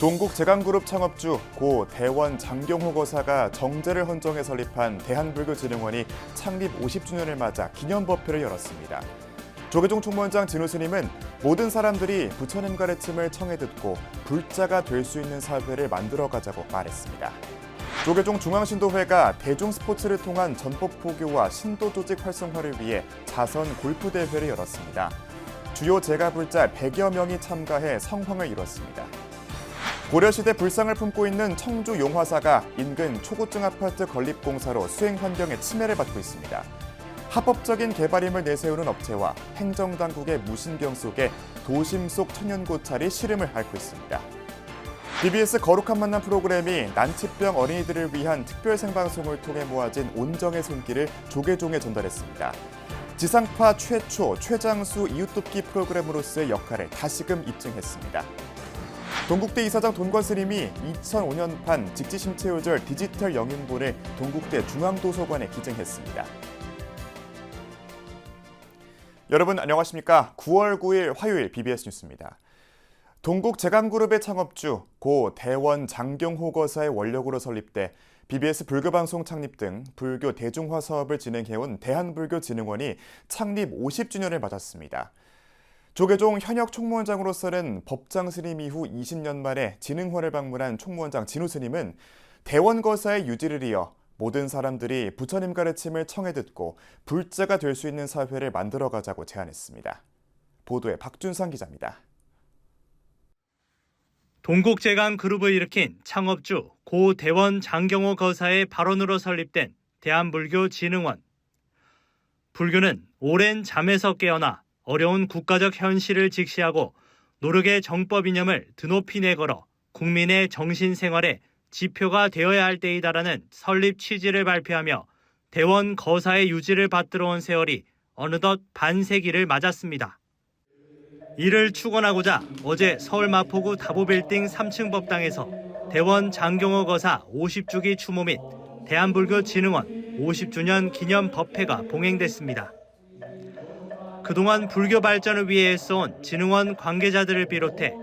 동국 재강그룹 창업주 고 대원 장경호 거사가 정제를 헌정해 설립한 대한불교진흥원이 창립 50주년을 맞아 기념법회를 열었습니다. 조계종 총무원장 진우 스님은 모든 사람들이 부처님 가르침을 청해 듣고 불자가 될 수 있는 사회를 만들어가자고 말했습니다. 조계종 중앙신도회가 대중 스포츠를 통한 전법 포교와 신도 조직 활성화를 위해 자선 골프 대회를 열었습니다. 주요 제가 불자 100여 명이 참가해 성황을 이뤘습니다. 고려시대 불상을 품고 있는 청주 용화사가 인근 초고층 아파트 건립공사로 수행 환경에 침해를 받고 있습니다. 합법적인 개발임을 내세우는 업체와 행정당국의 무신경 속에 도심 속 천연고찰이 시름을 앓고 있습니다. BBS 거룩한 만남 프로그램이 난치병 어린이들을 위한 특별 생방송을 통해 모아진 온정의 손길을 조계종에 전달했습니다. 지상파 최초 최장수 이웃돕기 프로그램으로서의 역할을 다시금 입증했습니다. 동국대 이사장 돈권 스님이 2005년판 직지심체요절 디지털 영인본을 동국대 중앙도서관에 기증했습니다. 여러분 안녕하십니까? 9월 9일 화요일 BBS 뉴스입니다. 동국 재강그룹의 창업주 고 대원 장경호 거사의 원력으로 설립돼 BBS 불교방송 창립 등 불교 대중화 사업을 진행해온 대한불교진흥원이 창립 50주년을 맞았습니다. 조계종 현역 총무원장으로서는 법장 스님 이후 20년 만에 진흥원을 방문한 총무원장 진우 스님은 대원 거사의 유지를 이어 모든 사람들이 부처님 가르침을 청해 듣고 불자가 될 수 있는 사회를 만들어가자고 제안했습니다. 보도에 박준상 기자입니다. 동국제강 그룹을 일으킨 창업주 고 대원 장경호 거사의 발언으로 설립된 대한불교진흥원. 불교는 오랜 잠에서 깨어나 어려운 국가적 현실을 직시하고 노력의 정법 이념을 드높이 내걸어 국민의 정신 생활에 지표가 되어야 할 때이다라는 설립 취지를 발표하며 대원 거사의 유지를 받들어 온 세월이 어느덧 반세기를 맞았습니다. 이를 축원하고자 어제 서울 마포구 다보빌딩 3층 법당에서 대원 장경호 거사 50주기 추모 및 대한불교진흥원 50주년 기념 법회가 봉행됐습니다. 그동안 불교 발전을 위해 애써온 진흥원 관계자들을 비롯해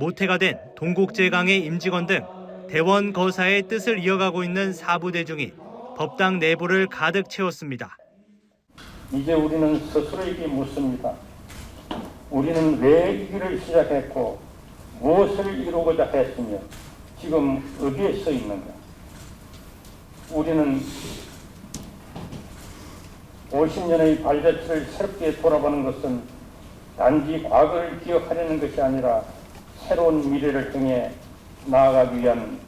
모태가 된 동국제강의 임직원 등 대원 거사의 뜻을 이어가고 있는 사부 대중이 법당 내부를 가득 채웠습니다. 이제 우리는 스스로에게 묻습니다. 우리는 왜 이 길을 시작했고 무엇을 이루고자 했으며 지금 어디에 서 있는가? 우리는 50년의 발자취를 새롭게 돌아보는 것은 단지 과거를 기억하려는 것이 아니라 새로운 미래를 향해 나아가기 위한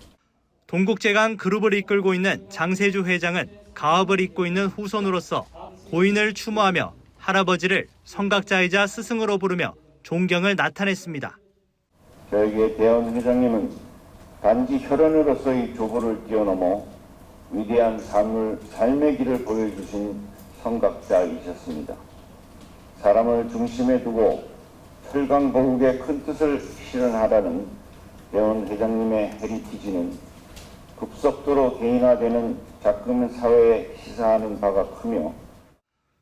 동국제강 그룹을 이끌고 있는 장세주 회장은 가업을 잇고 있는 후손으로서 고인을 추모하며 할아버지를 성각자이자 스승으로 부르며 존경을 나타냈습니다. 저에게 대원 회장님은 단지 혈연으로서의 조부를 뛰어넘어 위대한 삶을, 삶의 길을 보여주신 성각자이셨습니다. 사람을 중심에 두고 철강 보국의 큰 뜻을 실현하라는 대원 회장님의 헤리티지는 급속도로 개인화되는 작금 사회에 시사하는 바가 크며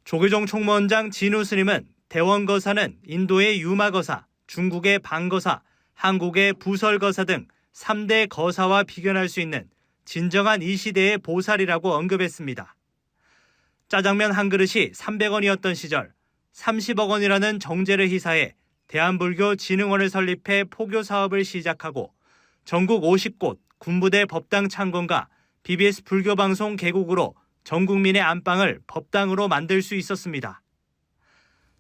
조계종 총무원장 진우 스님은 대원 거사는 인도의 유마 거사, 중국의 방 거사, 한국의 부설 거사 등 3대 거사와 비견할 수 있는 진정한 이 시대의 보살이라고 언급했습니다. 짜장면 한 그릇이 300원이었던 시절 30억 원이라는 정제를 희사해 대한불교 진흥원을 설립해 포교 사업을 시작하고 전국 50곳 군부대 법당 창건과 BBS 불교 방송 개국으로 전 국민의 안방을 법당으로 만들 수 있었습니다.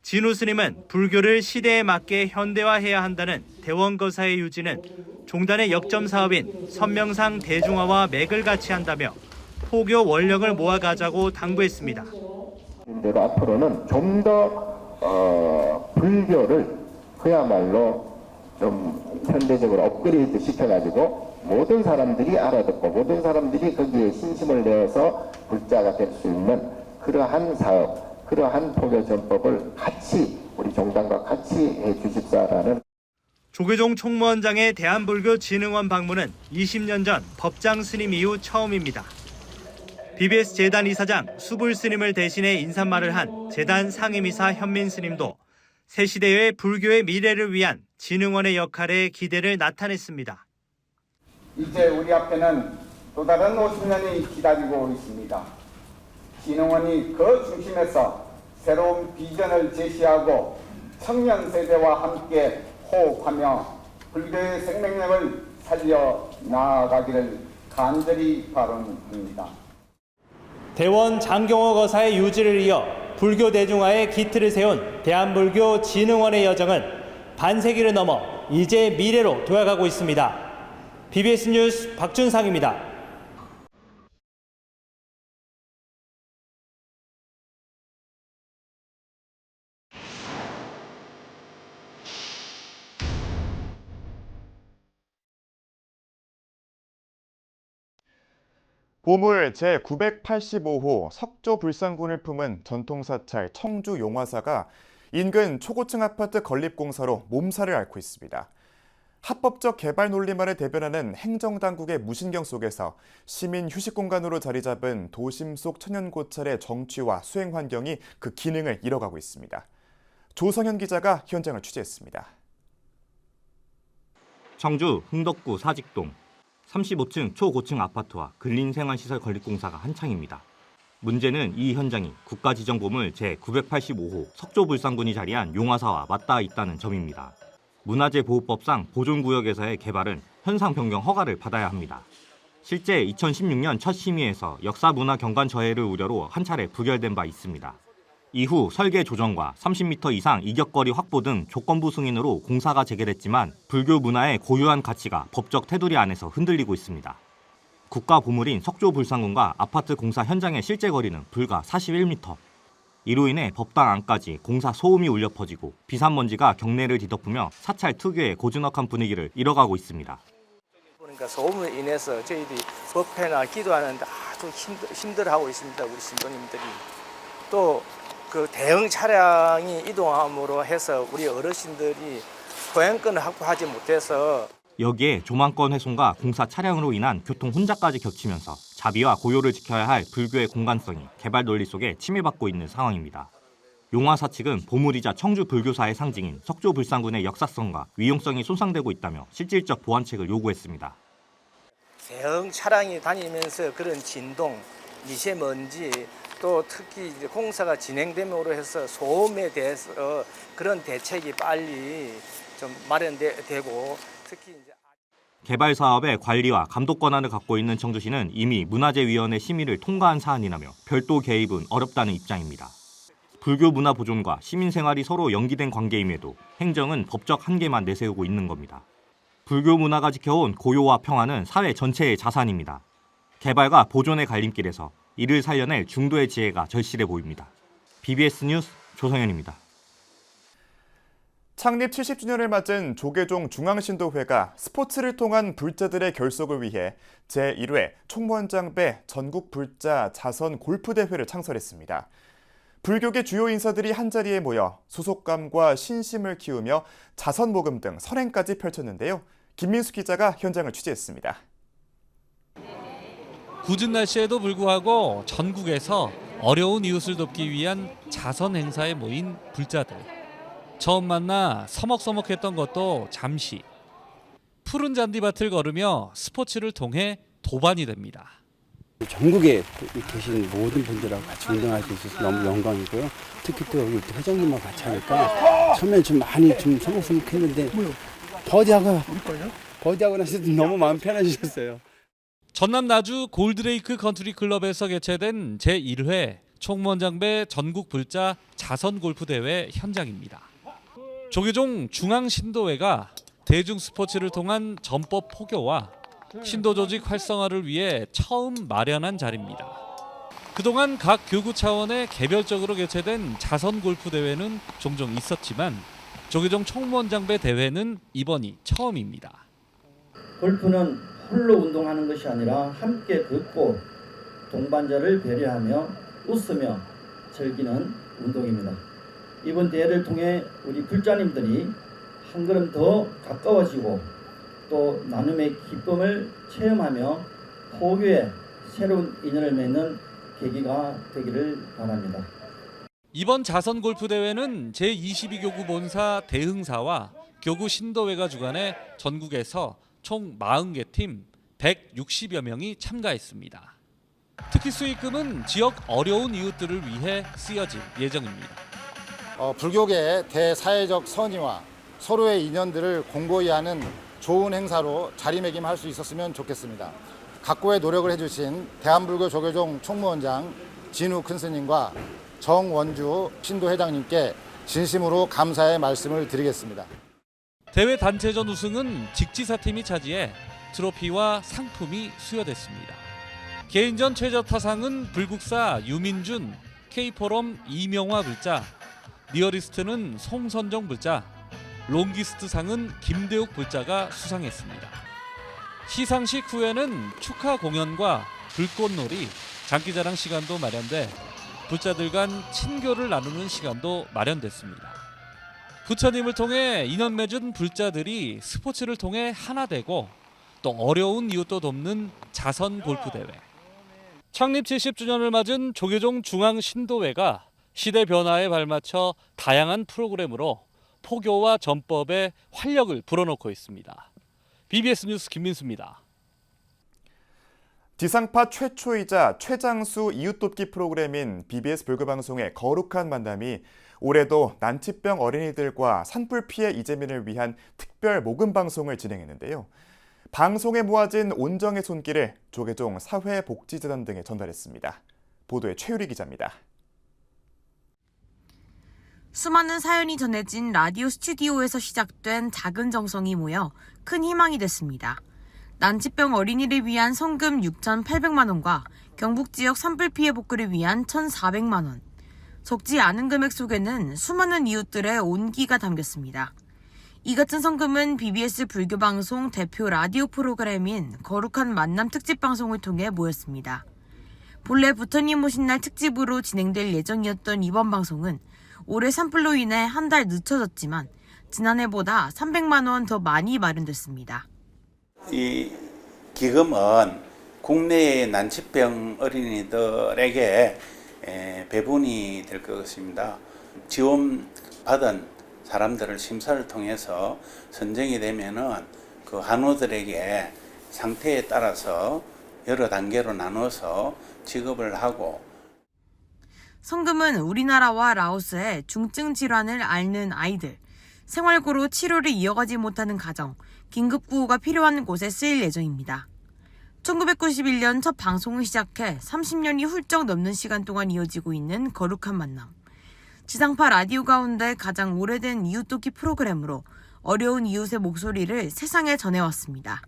진우 스님은 불교를 시대에 맞게 현대화해야 한다는 대원거사의 유지는 종단의 역점 사업인 선명상 대중화와 맥을 같이 한다며 포교 원령을 모아가자고 당부했습니다. 대로 앞으로는 좀더 어, 불교를 그야말로 좀 현대적으로 업그레이드 시켜가지고 모든 사람들이 알아듣고 모든 사람들이 거기에 신심을 내어서 불자가 될 수 있는 그러한 사업, 그러한 포교 전법을 같이 우리 종단과 같이 해 주십사라는 조계종 총무원장의 대한불교진흥원 방문은 20년 전 법장 스님 이후 처음입니다. BBS 재단 이사장 수불 스님을 대신해 인사말을 한 재단 상임이사 현민 스님도 새 시대의 불교의 미래를 위한 진흥원의 역할에 기대를 나타냈습니다. 이제 우리 앞에는 또 다른 50년이 기다리고 있습니다. 진흥원이 그 중심에서 새로운 비전을 제시하고 청년 세대와 함께 호흡하며 불교의 생명력을 살려 나아가기를 간절히 바랍니다. 대원 장경호 거사의 유지를 이어 불교 대중화의 기틀을 세운 대한불교 진흥원의 여정은 반세기를 넘어 이제 미래로 도약하고 있습니다. BBS 뉴스 박준상입니다. 보물 제985호 석조 불상군을 품은 전통사찰 청주 용화사가 인근 초고층 아파트 건립공사로 몸살을 앓고 있습니다. 합법적 개발 논리만을 대변하는 행정당국의 무신경 속에서 시민 휴식 공간으로 자리 잡은 도심 속 천연 고찰의 정취와 수행 환경이 그 기능을 잃어가고 있습니다. 조성현 기자가 현장을 취재했습니다. 청주 흥덕구 사직동 35층 초고층 아파트와 근린생활시설 건립공사가 한창입니다. 문제는 이 현장이 국가지정보물 제985호 석조불상군이 자리한 용화사와 맞닿아 있다는 점입니다. 문화재보호법상 보존구역에서의 개발은 현상 변경 허가를 받아야 합니다. 실제 2016년 첫 심의에서 역사문화 경관 저해를 우려로 한 차례 부결된 바 있습니다. 이후 설계 조정과 30m 이상 이격거리 확보 등 조건부 승인으로 공사가 재개됐지만 불교 문화의 고유한 가치가 법적 테두리 안에서 흔들리고 있습니다. 국가 보물인 석조 불상군과 아파트 공사 현장의 실제 거리는 불과 41m. 이로 인해 법당 안까지 공사 소음이 울려 퍼지고 비산먼지가 경내를 뒤덮으며 사찰 특유의 고즈넉한 분위기를 잃어가고 있습니다. 그러니까 소음으로 인해서 저희들이 법회나 기도하는데 아주 힘들, 힘들어하고 있습니다. 우리 신도님들이. 또 그 대응 차량이 이동함으로 해서 우리 어르신들이 소양권을 확보하지 못해서 여기에 조망권 훼손과 공사 차량으로 인한 교통 혼잡까지 겹치면서 자비와 고요를 지켜야 할 불교의 공간성이 개발 논리 속에 침해받고 있는 상황입니다. 용화사 측은 보물이자 청주 불교사의 상징인 석조 불상군의 역사성과 위용성이 손상되고 있다며 실질적 보완책을 요구했습니다. 대응 차량이 다니면서 그런 진동, 미세먼지 또 특히 이제 공사가 진행됨으로 해서 소음에 대해서 그런 대책이 빨리 좀 마련되고 특히 이제 개발 사업의 관리와 감독 권한을 갖고 있는 청주시는 이미 문화재위원회 심의를 통과한 사안이라며 별도 개입은 어렵다는 입장입니다. 불교 문화 보존과 시민 생활이 서로 연기된 관계임에도 행정은 법적 한계만 내세우고 있는 겁니다. 불교 문화가 지켜온 고요와 평화는 사회 전체의 자산입니다. 개발과 보존의 갈림길에서 이를 살려낼 중도의 지혜가 절실해 보입니다. BBS 뉴스 조성현입니다. 창립 70주년을 맞은 조계종 중앙신도회가 스포츠를 통한 불자들의 결속을 위해 제1회 총무원장배 전국 불자 자선 골프 대회를 창설했습니다. 불교계 주요 인사들이 한자리에 모여 소속감과 신심을 키우며 자선 모금 등 선행까지 펼쳤는데요. 김민수 기자가 현장을 취재했습니다. 굳은 날씨에도 불구하고 전국에서 어려운 이웃을 돕기 위한 자선 행사에 모인 불자들. 처음 만나 서먹서먹했던 것도 잠시. 푸른 잔디밭을 걸으며 스포츠를 통해 도반이 됩니다. 전국에 계신 모든 분들하고 같이 운동할 수 있어서 너무 영광이고요. 특히 또 여기 회장님하고 같이 하니까 처음엔 좀 많이 좀 서먹서먹했는데 버디하고 버디하고 나서 너무 마음 편해지셨어요. 전남 나주 골드레이크 컨트리 클럽에서 개최된 제1회 총무원장배 전국 불자 자선 골프 대회 현장입니다. 조계종 중앙 신도회가 대중 스포츠를 통한 전법 포교와 신도 조직 활성화를 위해 처음 마련한 자리입니다. 그동안 각 교구 차원의 개별적으로 개최된 자선 골프 대회는 종종 있었지만 조계종 총무원장배 대회는 이번이 처음입니다. 골프는 홀로 운동하는 것이 아니라 함께 걷고 동반자를 배려하며 웃으며 즐기는 운동입니다. 이번 대회를 통해 우리 불자님들이 한 걸음 더 가까워지고 또 나눔의 기쁨을 체험하며 포교의 새로운 인연을 맺는 계기가 되기를 바랍니다. 이번 자선 골프 대회는 제22교구 본사 대흥사와 교구 신도회가 주관해 전국에서 총 40개 팀 160여 명이 참가했습니다. 특히 수익금은 지역 어려운 이웃들을 위해 쓰여질 예정입니다. 어, 불교계의 대사회적 선의와 서로의 인연들을 공고히 하는 좋은 행사로 자리매김할 수 있었으면 좋겠습니다. 각고의 노력을 해주신 대한불교 조계종 총무원장 진우 큰스님과 정원주 신도 회장님께 진심으로 감사의 말씀을 드리겠습니다. 대회 단체전 우승은 직지사 팀이 차지해 트로피와 상품이 수여됐습니다. 개인전 최저 타상은 불국사 유민준, K포럼 이명화 불자, 리어리스트는 송선정 불자, 롱기스트 상은 김대욱 불자가 수상했습니다. 시상식 후에는 축하 공연과 불꽃놀이, 장기자랑 시간도 마련돼 불자들 간 친교를 나누는 시간도 마련됐습니다. 부처님을 통해 인연 맺은 불자들이 스포츠를 통해 하나 되고 또 어려운 이웃도 돕는 자선 골프 대회. 창립 70주년을 맞은 조계종 중앙 신도회가 시대 변화에 발맞춰 다양한 프로그램으로 포교와 전법에 활력을 불어넣고 있습니다. BBS 뉴스 김민수입니다. 지상파 최초이자 최장수 이웃돕기 프로그램인 BBS 불교방송의 거룩한 만남이 올해도 난치병 어린이들과 산불 피해 이재민을 위한 특별 모금 방송을 진행했는데요. 방송에 모아진 온정의 손길을 조계종 사회복지재단 등에 전달했습니다. 보도에 최유리 기자입니다. 수많은 사연이 전해진 라디오 스튜디오에서 시작된 작은 정성이 모여 큰 희망이 됐습니다. 난치병 어린이를 위한 성금 6,800만 원과 경북 지역 산불 피해 복구를 위한 1,400만 원. 적지 않은 금액 속에는 수많은 이웃들의 온기가 담겼습니다. 이 같은 성금은 BBS 불교 방송 대표 라디오 프로그램인 거룩한 만남 특집 방송을 통해 모였습니다. 본래 부처님 오신 날 특집으로 진행될 예정이었던 이번 방송은 올해 산불로 인해 한 달 늦춰졌지만 지난해보다 300만 원 더 많이 마련됐습니다. 이 기금은 국내의 난치병 어린이들에게 에, 배분이 될 것입니다. 지원 받은 사람들을 심사를 통해서 선정이 되면은 그 한우들에게 상태에 따라서 여러 단계로 나눠서 지급을 하고 성금은 우리나라와 라오스의 중증 질환을 앓는 아이들, 생활고로 치료를 이어가지 못하는 가정, 긴급 구호가 필요한 곳에 쓰일 예정입니다. 1991년 첫 방송을 시작해 30년이 훌쩍 넘는 시간 동안 이어지고 있는 거룩한 만남. 지상파 라디오 가운데 가장 오래된 이웃돕기 프로그램으로 어려운 이웃의 목소리를 세상에 전해왔습니다.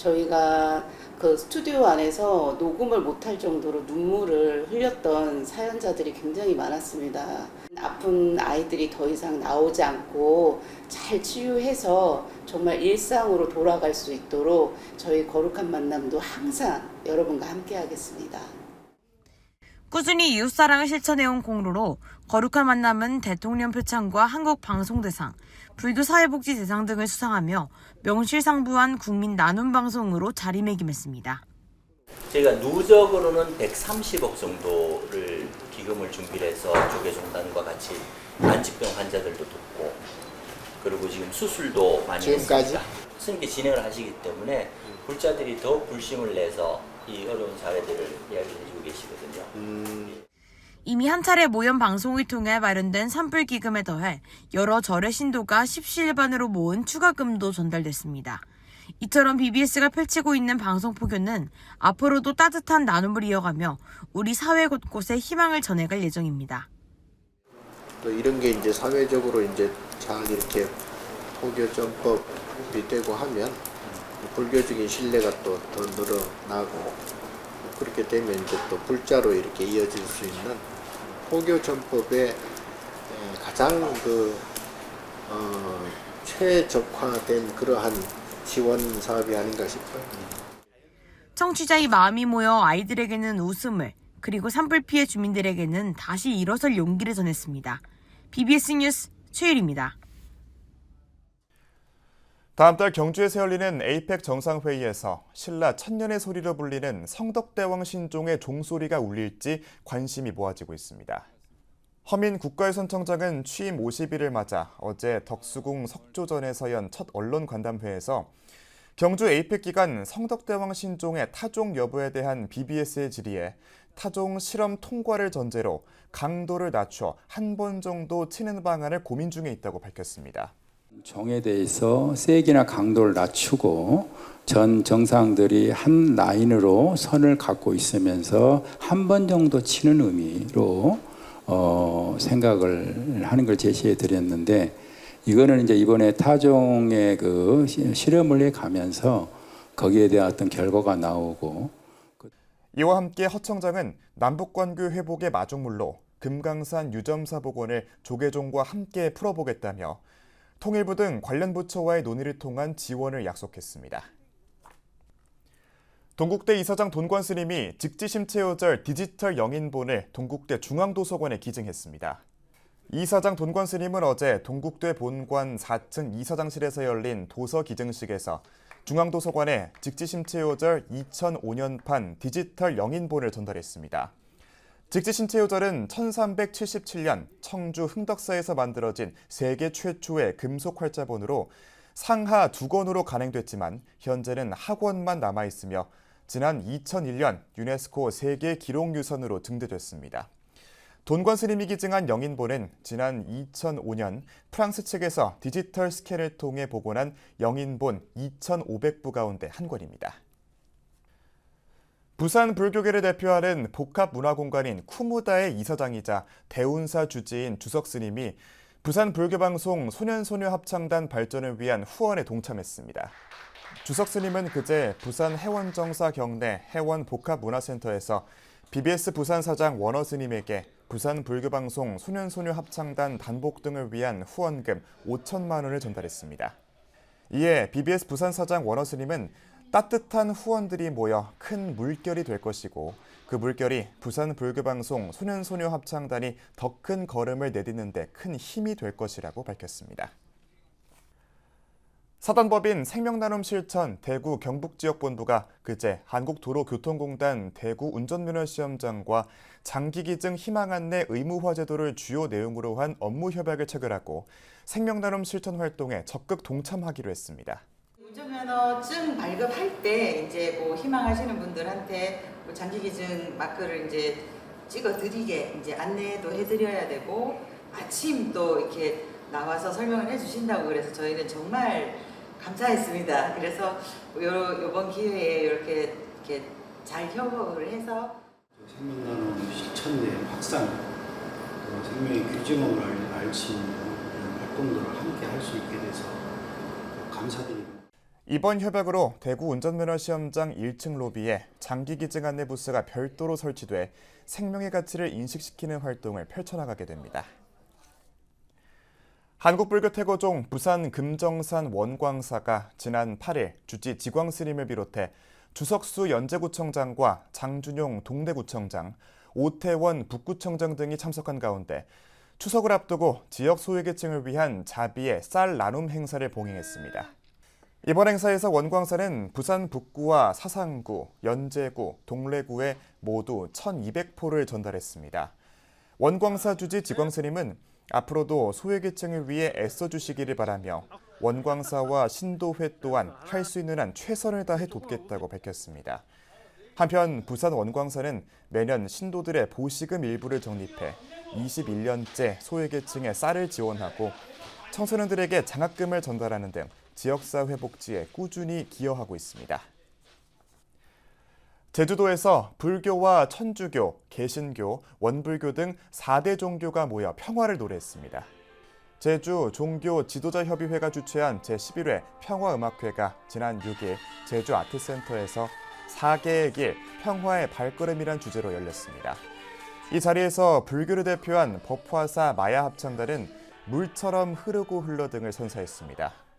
저희가 그 스튜디오 안에서 녹음을 못할 정도로 눈물을 흘렸던 사연자들이 굉장히 많았습니다. 아픈 아이들이 더 이상 나오지 않고 잘 치유해서 정말 일상으로 돌아갈 수 있도록 저희 거룩한 만남도 항상 여러분과 함께 하겠습니다. 꾸준히 이웃사랑을 실천해온 공로로 거룩한 만남은 대통령 표창과 한국방송대상, 불교 사회복지 대상 등을 수상하며 명실상부한 국민 나눔 방송으로 자리매김했습니다. 저희가 누적으로는 130억 정도를 기금을 준비를 해서 조계종단과 같이 난치병 환자들도 돕고 그리고 지금 수술도 많이 지금까지? 했습니다. 스님께 진행을 하시기 때문에 불자들이 더 불심을 내서 이 어려운 사례들을 이야기해 주고 계시거든요. 이미 한 차례 모연 방송을 통해 마련된 산불 기금에 더해 여러 절의 신도가 십시일반으로 모은 추가금도 전달됐습니다. 이처럼 BBS가 펼치고 있는 방송 포교는 앞으로도 따뜻한 나눔을 이어가며 우리 사회 곳곳에 희망을 전해갈 예정입니다. 또 이런 게 이제 사회적으로 이제 잘 이렇게 포교 전법이 되고 하면 불교적인 신뢰가 또 더 늘어나고 그렇게 되면 이제 또 불자로 이렇게 이어질 수 있는 포교전법의 에, 가장 그 어, 최적화된 그러한 지원 사업이 아닌가 싶어요. 청취자의 마음이 모여 아이들에게는 웃음을 그리고 산불 피해 주민들에게는 다시 일어설 용기를 전했습니다. BBS 뉴스 최일입니다. 다음 달 경주에서 열리는 에이펙 정상회의에서 신라 천년의 소리로 불리는 성덕대왕 신종의 종소리가 울릴지 관심이 모아지고 있습니다. 허민 국가유선청장은 취임 50일을 맞아 어제 덕수궁 석조전에서 연 첫 언론 관담회에서 경주 에이펙 기간 성덕대왕 신종의 타종 여부에 대한 BBS의 질의에 타종 실험 통과를 전제로 강도를 낮춰 한 번 정도 치는 방안을 고민 중에 있다고 밝혔습니다. 종에 대해서 세기나 강도를 낮추고 전 정상들이 한 라인으로 선을 갖고 있으면서 한 번 정도 치는 의미로 어, 생각을 하는 걸 제시해 드렸는데 이거는 이제 이번에 타종의 그 시- 실험을 해 가면서 거기에 대한 어떤 결과가 나오고 이와 함께 허 청장은 남북관계 회복의 마중물로 금강산 유점사 복원을 조계종과 함께 풀어보겠다며 통일부 등 관련 부처와의 논의를 통한 지원을 약속했습니다. 동국대 이사장 돈관 스님이 직지심체요절 디지털 영인본을 동국대 중앙도서관에 기증했습니다. 이사장 돈관 스님은 어제 동국대 본관 4층 이사장실에서 열린 도서 기증식에서 중앙도서관에 직지심체요절 2005년판 디지털 영인본을 전달했습니다. 직지심체요절은 1377년 청주 흥덕사에서 만들어진 세계 최초의 금속 활자본으로 상하 두 권으로 간행됐지만 현재는 하권만 남아 있으며 지난 2001년 유네스코 세계 기록유산으로 등재됐습니다. 돈관 스님이 기증한 영인본은 지난 2005년 프랑스 측에서 디지털 스캔을 통해 복원한 영인본 2,500부 가운데 한 권입니다. 부산 불교계를 대표하는 복합문화공간인 쿠무다의 이사장이자 대운사 주지인 주석 스님이 부산 불교방송 소년소녀 합창단 발전을 위한 후원에 동참했습니다. 주석 스님은 그제 부산 해원정사 경내 해원 복합문화센터에서 BBS 부산 사장 원어 스님에게 부산 불교방송 소년소녀 합창단 단복 등을 위한 후원금 5천만 원을 전달했습니다. 이에 BBS 부산 사장 원어 스님은 따뜻한 후원들이 모여 큰 물결이 될 것이고 그 물결이 부산 불교방송 소년소녀 합창단이 더 큰 걸음을 내딛는 데 큰 힘이 될 것이라고 밝혔습니다. 사단법인 생명나눔 실천 대구 경북지역본부가 그제 한국도로교통공단 대구 운전면허 시험장과 장기기증 희망 안내 의무화 제도를 주요 내용으로 한 업무 협약을 체결하고 생명나눔 실천 활동에 적극 동참하기로 했습니다. 운전면허증 발급할 때 이제 뭐 희망하시는 분들한테 뭐 장기기증 마크를 이제 찍어 드리게 이제 안내도 해드려야 되고 아침 또 이렇게 나와서 설명을 해주신다고 그래서 저희는 정말 감사했습니다. 그래서 요, 요번 기회에 이렇게 이렇게 잘 협업을 해서 생명나눔 실천의 확산, 또 생명의 규정을 알- 알리는 이런 활동들을 함께 할 수 있게 돼서 감사드립니다. 이번 협약으로 대구 운전면허 시험장 1층 로비에 장기 기증 안내 부스가 별도로 설치돼 생명의 가치를 인식시키는 활동을 펼쳐나가게 됩니다. 한국불교태고종 부산 금정산 원광사가 지난 8일 주지 지광스님을 비롯해 주석수 연제구청장과 장준용 동대구청장, 오태원 북구청장 등이 참석한 가운데 추석을 앞두고 지역 소외계층을 위한 자비의 쌀 나눔 행사를 봉행했습니다. 이번 행사에서 원광사는 부산 북구와 사상구, 연제구, 동래구에 모두 1,200포를 전달했습니다. 원광사 주지 지광스님은 앞으로도 소외계층을 위해 애써주시기를 바라며 원광사와 신도회 또한 할 수 있는 한 최선을 다해 돕겠다고 밝혔습니다. 한편 부산 원광사는 매년 신도들의 보시금 일부를 적립해 21년째 소외계층에 쌀을 지원하고 청소년들에게 장학금을 전달하는 등 지역사회 복지에 꾸준히 기여하고 있습니다. 제주도에서 불교와 천주교, 개신교, 원불교 등 4대 종교가 모여 평화를 노래했습니다. 제주 종교 지도자 협의회가 주최한 제11회 평화음악회가 지난 6일 제주 아트센터에서 4개의 길 평화의 발걸음이란 주제로 열렸습니다. 이 자리에서 불교를 대표한 법화사 마야 합창단은 물처럼 흐르고 흘러 등을 선사했습니다.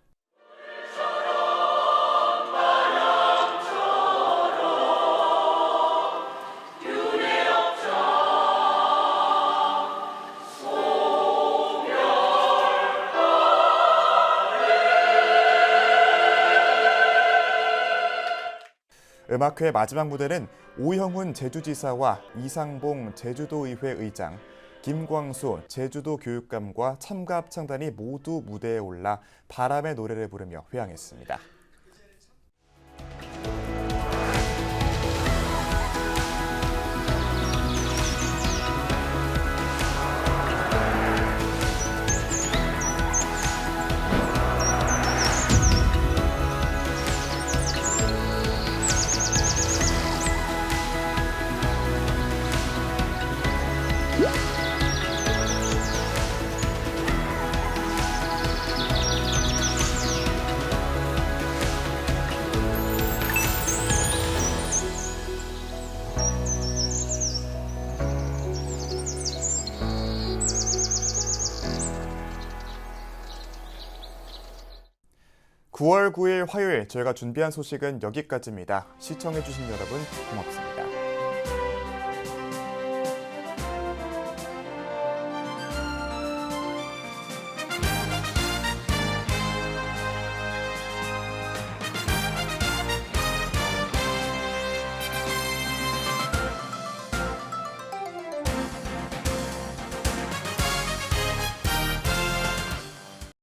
음악회 마지막 무대는 오형훈 제주지사와 이상봉 제주도의회 의장, 김광수 제주도 교육감과 참가 합창단이 모두 무대에 올라 바람의 노래를 부르며 회항했습니다. 9월 9일 화요일 저희가 준비한 소식은 여기까지입니다. 시청해주신 여러분 고맙습니다.